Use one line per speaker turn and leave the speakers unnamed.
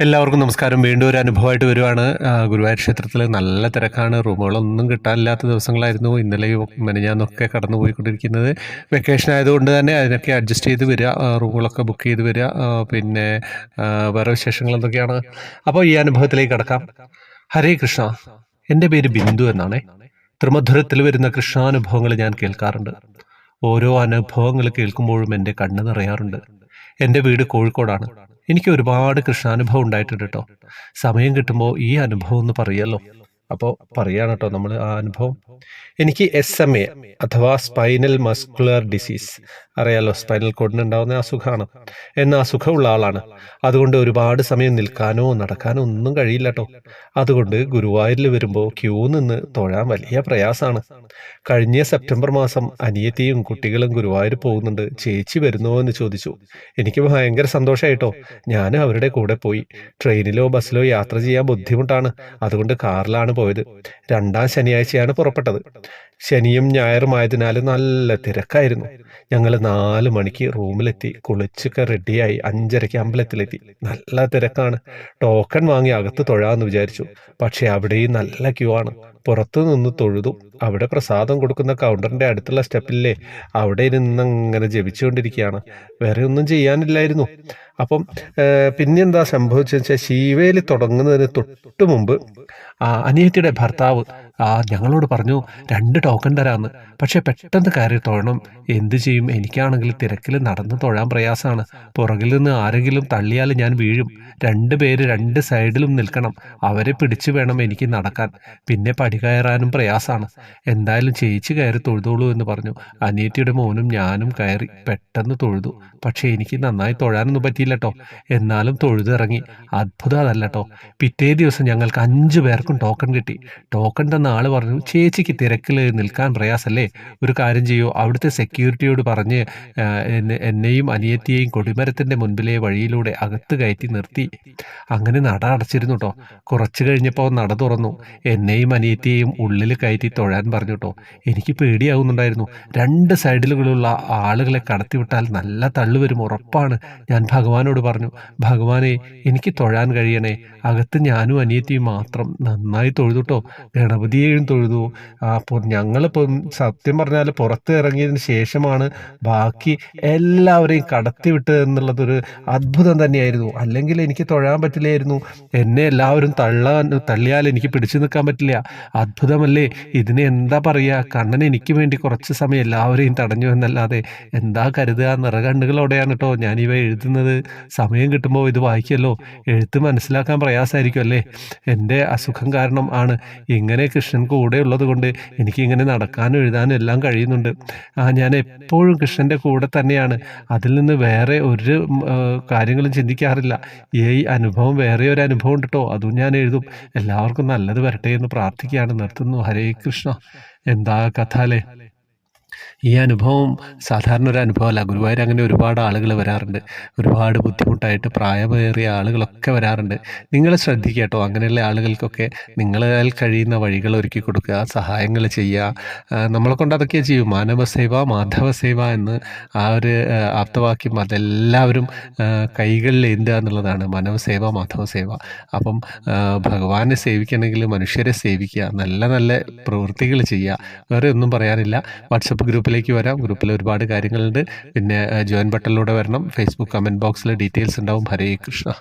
എല്ലാവർക്കും നമസ്കാരം. വീണ്ടും ഒരു അനുഭവമായിട്ട് വരുവാണ്. ഗുരുവായൂർ ക്ഷേത്രത്തിൽ നല്ല തിരക്കാണ്. റൂമുകളൊന്നും കിട്ടാനില്ലാത്ത ദിവസങ്ങളായിരുന്നു. ഇന്നലെയും മെനഞ്ഞാന്നൊക്കെ കടന്നു പോയിക്കൊണ്ടിരിക്കുന്നത് വെക്കേഷൻ ആയതുകൊണ്ട് തന്നെ അതിനൊക്കെ അഡ്ജസ്റ്റ് ചെയ്ത് വരിക. റൂമുകളൊക്കെ ബുക്ക് ചെയ്ത് വരിക. പിന്നെ വേറെ വിശേഷങ്ങൾ എന്തൊക്കെയാണ്? അപ്പോൾ ഈ അനുഭവത്തിലേക്ക് കടക്കാം. ഹരേ കൃഷ്ണ. എന്റെ പേര് ബിന്ദു എന്നാണേ. ത്രിമധുരത്തിൽ വരുന്ന കൃഷ്ണാനുഭവങ്ങൾ ഞാൻ കേൾക്കാറുണ്ട്. ഓരോ അനുഭവങ്ങൾ കേൾക്കുമ്പോഴും എന്റെ കണ്ണ് നിറയാറുണ്ട്. എന്റെ വീട് കോഴിക്കോടാണ്. എനിക്ക് ഒരുപാട് കൃഷ്ണാനുഭവം ഉണ്ടായിട്ടുണ്ട് കേട്ടോ. സമയം കിട്ടുമ്പോൾ ഈ അനുഭവം ഒന്ന് പറയല്ലോ. അപ്പോൾ പറയാണ് കേട്ടോ നമ്മൾ ആ അനുഭവം. എനിക്ക് എസ് എം എ അഥവാ സ്പൈനൽ മസ്കുലർ ഡിസീസ് അറിയാലോ സ്പൈനൽ കോഡിന് ഉണ്ടാകുന്ന അസുഖമാണ് എന്ന അസുഖമുള്ള ആളാണ്. അതുകൊണ്ട് ഒരുപാട് സമയം നിൽക്കാനോ നടക്കാനോ ഒന്നും കഴിയില്ല കേട്ടോ അതുകൊണ്ട് ഗുരുവായൂരിൽ വരുമ്പോൾ ക്യൂ നിന്ന് തൊഴാൻ വലിയ പ്രയാസമാണ് കഴിഞ്ഞ സെപ്റ്റംബർ മാസം അനിയത്തിയും കുട്ടികളും ഗുരുവായൂർ പോകുന്നുണ്ട്. ചേച്ചി വരുന്നോ എന്ന് ചോദിച്ചു. എനിക്ക് ഭയങ്കര സന്തോഷമായിട്ടോ ഞാൻ അവരുടെ കൂടെ പോയി. ട്രെയിനിലോ ബസ്സിലോ യാത്ര ചെയ്യാൻ ബുദ്ധിമുട്ടാണ്. അതുകൊണ്ട് കാറിലാണ് പോയത്. രണ്ടാം ശനിയാഴ്ചയാണ് പുറപ്പെട്ടത്. ശനിയും ഞായറും നല്ല തിരക്കായിരുന്നു. ഞങ്ങൾ നാല് മണിക്ക് റൂമിലെത്തി. കുളിച്ചൊക്കെ റെഡിയായി. അഞ്ചരയ്ക്ക് അമ്പലത്തിലെത്തി. നല്ല തിരക്കാണ്. ടോക്കൺ വാങ്ങി അകത്ത് തൊഴാന്ന് വിചാരിച്ചു. പക്ഷേ അവിടെയും നല്ല ക്യൂ ആണ്. പുറത്തു നിന്ന് തൊഴുതു. അവിടെ പ്രസാദം കൊടുക്കുന്ന കൗണ്ടറിന്റെ അടുത്തുള്ള സ്റ്റെപ്പില്ലേ? അവിടെ ഇരുന്ന് അങ്ങനെ ജപിച്ചുകൊണ്ടിരിക്കുകയാണ്. വേറെ ഒന്നും ചെയ്യാനില്ലായിരുന്നു. അപ്പം പിന്നെന്താ സംഭവിച്ചതെന്ന് വെച്ചാൽ ശീവേലി തുടങ്ങുന്നതിന് തൊട്ട് മുമ്പ് അനിയത്തിയുടെ ഭർത്താവ് ഞങ്ങളോട് പറഞ്ഞു രണ്ട് ടോക്കൺ തരാമെന്ന് പക്ഷെ പെട്ടെന്ന് കയറി തൊഴണം. എന്ത് ചെയ്യും? എനിക്കാണെങ്കിൽ തിരക്കിൽ നടന്ന് തൊഴാൻ പ്രയാസമാണ്. പുറകിൽ നിന്ന് ആരെങ്കിലും തള്ളിയാൽ ഞാൻ വീഴും. രണ്ട് പേര് രണ്ട് സൈഡിലും നിൽക്കണം. അവരെ പിടിച്ചു വേണം എനിക്ക് നടക്കാൻ. പിന്നെ പടി കയറാനും പ്രയാസമാണ്. എന്തായാലും ചേച്ചി കയറി തൊഴുതോളൂ എന്ന് പറഞ്ഞു. അനിയത്തിയുടെ മോനും ഞാനും കയറി പെട്ടെന്ന് തൊഴുതു. പക്ഷേ എനിക്ക് നന്നായി തൊഴാനൊന്നും പറ്റിയില്ല കേട്ടോ എന്നാലും തൊഴുതിറങ്ങി അത്ഭുതം അതല്ല കേട്ടോ പിറ്റേ ദിവസം ഞങ്ങൾക്ക് അഞ്ചു പേർക്കും ടോക്കൺ കിട്ടി. ടോക്കൺ തന്ന ആൾ പറഞ്ഞു ചേച്ചിക്ക് തിരക്കിൽ നിൽക്കാൻ പ്രയാസല്ലേ? ഒരു കാര്യം ചെയ്യൂ. അവിടുത്തെ സെക്യൂരിറ്റിയോട് പറഞ്ഞ് എന്നെയും അനിയത്തിയെയും കൊടിമരത്തിന്റെ മുൻപിലെ വഴിയിലൂടെ അകത്ത് കയറ്റി നിർത്തി. അങ്ങനെ നട അടച്ചിരുന്നു കേട്ടോ കുറച്ച് കഴിഞ്ഞപ്പോൾ നട തുറന്നു. എന്നെയും അനിയത്തിയെയും ഉള്ളിൽ കയറ്റി തൊഴാൻ പറഞ്ഞു കേട്ടോ എനിക്ക് പേടിയാവുന്നുണ്ടായിരുന്നു. രണ്ട് സൈഡിലുകളുള്ള ആളുകളെ കടത്തിവിട്ടാൽ നല്ല തള്ളു വരും ഉറപ്പാണ് ഞാൻ ഭഗവാനോട് പറഞ്ഞു. ഭഗവാനെ എനിക്ക് തൊഴാൻ കഴിയണേ. അകത്ത് ഞാനും അനിയത്തിയും മാത്രം നന്നായി തൊഴുതുട്ടോ ഗണപതിയെയും തൊഴുതു. അപ്പോൾ ഞങ്ങളിപ്പം സത്യം പറഞ്ഞാൽ പുറത്ത് ഇറങ്ങിയതിന് ശേഷമാണ് ബാക്കി എല്ലാവരെയും കടത്തിവിട്ടത് എന്നുള്ളതൊരു അത്ഭുതം തന്നെയായിരുന്നു. അല്ലെങ്കിൽ എനിക്ക് തൊഴാൻ പറ്റില്ലായിരുന്നു. എന്നെ എല്ലാവരും തള്ളാൻ തള്ളിയാൽ എനിക്ക് പിടിച്ചു നിൽക്കാൻ പറ്റില്ല. അത്ഭുതമല്ലേ? ഇതിനെ എന്താ പറയുക കണ്ണൻ എനിക്ക് വേണ്ടി കുറച്ച് സമയം എല്ലാവരെയും തടഞ്ഞു എന്നല്ലാതെ എന്താ കരുതുക? നിറകണ്ണുകളോടെയാണ് കേട്ടോ ഞാനിവ എഴുതുന്നത്. സമയം കിട്ടുമ്പോൾ ഇത് വായിക്കുമല്ലോ എഴുത്ത് മനസ്സിലാക്കാൻ പ്രയാസമായിരിക്കും അല്ലേ? എന്റെ അസുഖം കാരണം ആണ്. ഇങ്ങനെ കൃഷ്ണൻ കൂടെ ഉള്ളത് കൊണ്ട് എനിക്കിങ്ങനെ നടക്കാനും എഴുതാനും എല്ലാം കഴിയുന്നുണ്ട്. ആ ഞാൻ എപ്പോഴും കൃഷ്ണന്റെ കൂടെ തന്നെയാണ്. അതിൽ നിന്ന് വേറെ ഒരു കാര്യങ്ങളും ചിന്തിക്കാറില്ല. ഈ അനുഭവം വേറെ ഒരു അനുഭവം ഉണ്ട് കേട്ടോ അതും ഞാൻ എഴുതും. എല്ലാവർക്കും നല്ലത് വരട്ടെ എന്ന് പ്രാർത്ഥിക്കുകയാണ്. നിർത്തുന്നു. ഹരേ കൃഷ്ണ. എന്താ കഥ അല്ലേ? ഈ അനുഭവം സാധാരണ ഒരു അനുഭവമല്ല. ഗുരുവായൂർ അങ്ങനെ ഒരുപാട് ആളുകൾ വരാറുണ്ട്. ഒരുപാട് ബുദ്ധിമുട്ടായിട്ട് പ്രായമേറിയ ആളുകളൊക്കെ വരാറുണ്ട്. നിങ്ങൾ ശ്രദ്ധിക്കുക കേട്ടോ. അങ്ങനെയുള്ള ആളുകൾക്കൊക്കെ നിങ്ങളാൽ കഴിയുന്ന വഴികൾ ഒരുക്കി കൊടുക്കുക സഹായങ്ങൾ ചെയ്യുക. നമ്മളെ കൊണ്ട് അതൊക്കെ ചെയ്യും. മാനവ സേവ മാധവ സേവ എന്ന് ആ ഒരു ആപ്തവാക്യം അതെല്ലാവരും കൈകളിൽ എന്തുക എന്നുള്ളതാണ്. മാനവ സേവ മാധവ സേവ. അപ്പം ഭഗവാനെ സേവിക്കണമെങ്കിൽ മനുഷ്യരെ സേവിക്കുക. നല്ല നല്ല പ്രവൃത്തികൾ ചെയ്യുക. വേറെ ഒന്നും പറയാനില്ല. വാട്സപ്പ് ഗ്രൂപ്പിലേക്ക് വരാം. ഗ്രൂപ്പിൽ ഒരുപാട് കാര്യങ്ങളുണ്ട്. പിന്നെ ജോയിൻ ബട്ടണിലൂടെ വരണം. ഫേസ്ബുക്ക് കമന്റ് ബോക്സിൽ ഡീറ്റെയിൽസ് ഉണ്ടാവും. ഹരേ കൃഷ്ണ.